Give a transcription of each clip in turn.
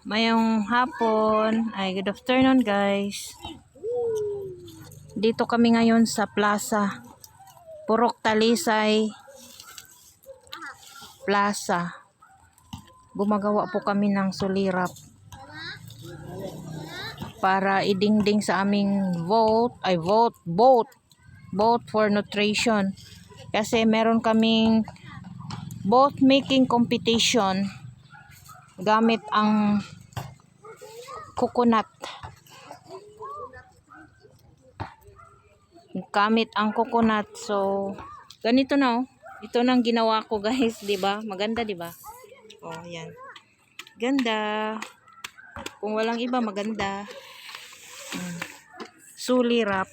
Mayong hapon. Ay, good afternoon guys. Dito kami ngayon sa plaza. Purok Talisay Plaza. Gumagawa po kami ng sulirap para idingding sa aming vote, ay vote, vote, vote for nutrition. Kasi meron kaming vote making competition gamit ang coconut. Gamit ang coconut. So, ganito na oh. Ito nang ginawa ko guys, 'di ba? Maganda 'di ba? Oh, yan. Ganda. Kung walang iba, maganda. Hmm. Suli wrap.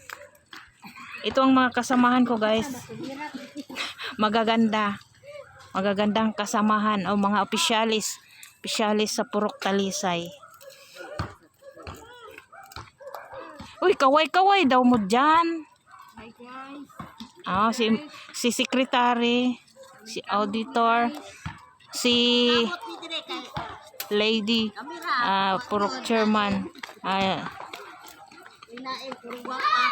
Ito ang mga kasamahan ko guys. Magaganda. Magagandang kasamahan o mga opisyalis. Opisyalis sa Purok Talisay. Uy, kaway-kaway daw mo dyan. Ah, si si secretary, si auditor, si lady, ah, purok chairman. Ah, Hinain, puro gwapa.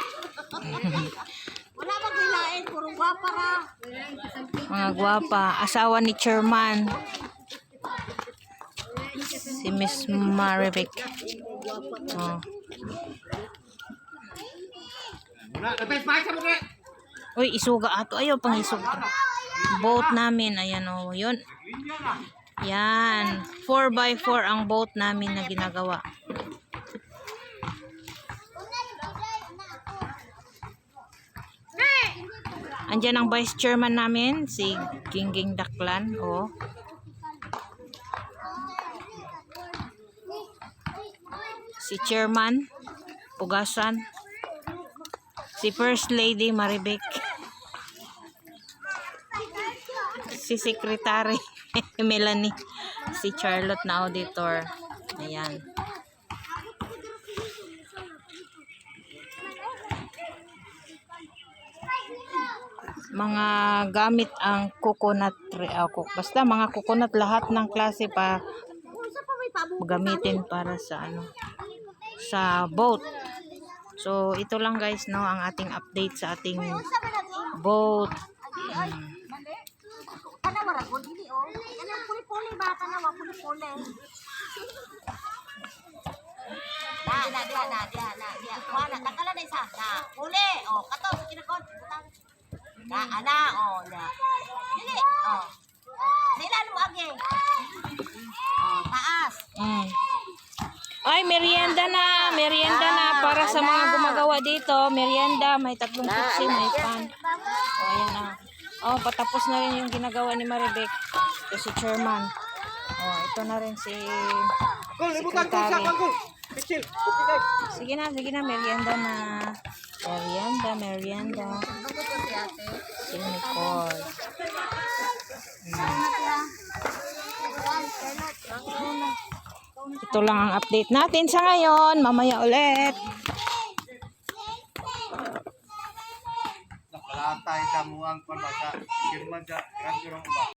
Wala bang hinain, puro gwapa ra. mga gwapa, asawa ni chairman. Si Miss Marivic. Oh. Uy, isuga ato. Ayaw pang isuga. Boat namin. Ayan o. Oh, yun. Yan. 4x4 ang boat namin na ginagawa. Andyan ang vice chairman namin, si Gingging Daklan. Oh. Si chairman, Pugasan. Si First Lady Maribec. Si Secretary Melanie. Si Charlotte na auditor. Ayan. mga gamit ang coconut re- ah, co- basta mga coconut lahat ng klase pa gamitin para sa ano sa boat so ito lang guys no ang ating update sa ating boat dili oh. Wa puli-puli. Na na na na na isa. Na. Oh, kato sa kinakon. Butang. Na ana oh na. Dili. Oh. Sila mo agi. Oh, taas. mm. Ay merienda na. Merienda na para sa mga gumagawa dito. Merienda may tatlong kutsi may pan. Oh ayan na. Oh patapos na rin yung ginagawa ni Maribek ito si chairman. Oh ito na rin si secretary Sige na, sige na, merienda na. Merienda, merienda. Si Nicole. Ito lang ang update natin sa ngayon. Mamaya ulit. Nakalatay sa muang pambasa. Kirman sa Grand?